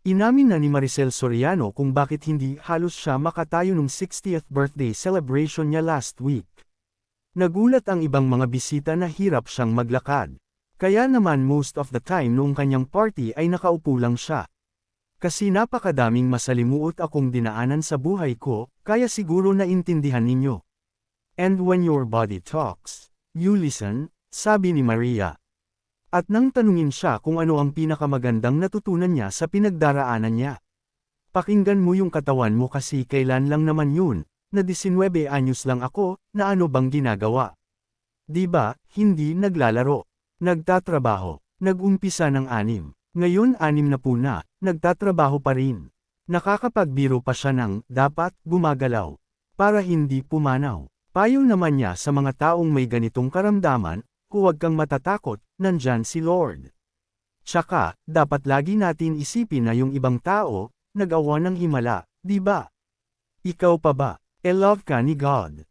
Inamin na ni Maricel Soriano kung bakit hindi halos siya makatayo nung 60th birthday celebration niya last week. Nagulat ang ibang mga bisita na hirap siyang maglakad. Kaya naman most of the time noong kanyang party ay nakaupo lang siya. Kasi napakadaming masalimuot akong dinaanan sa buhay ko, kaya siguro naintindihan ninyo. And when your body talks, you listen, sabi ni Maria. At nang tanungin siya kung ano ang pinakamagandang natutunan niya sa pinagdaraanan niya. Pakinggan mo yung katawan mo kasi kailan lang naman yun, na 19 anyos lang ako, na ano bang ginagawa. Di ba, hindi naglalaro. Nagtatrabaho. Nagumpisa ng anim. Ngayon anim na po na, nagtatrabaho pa rin. Nakakapagbiro pa siya ng, dapat, gumagalaw. Para hindi pumanaw. Payo naman niya sa mga taong may ganitong karamdaman, huwag kang matatakot, nandyan si Lord. Tsaka, dapat lagi natin isipin na yung ibang tao, nag-awa ng himala, di ba? Ikaw pa ba? E love ka ni God.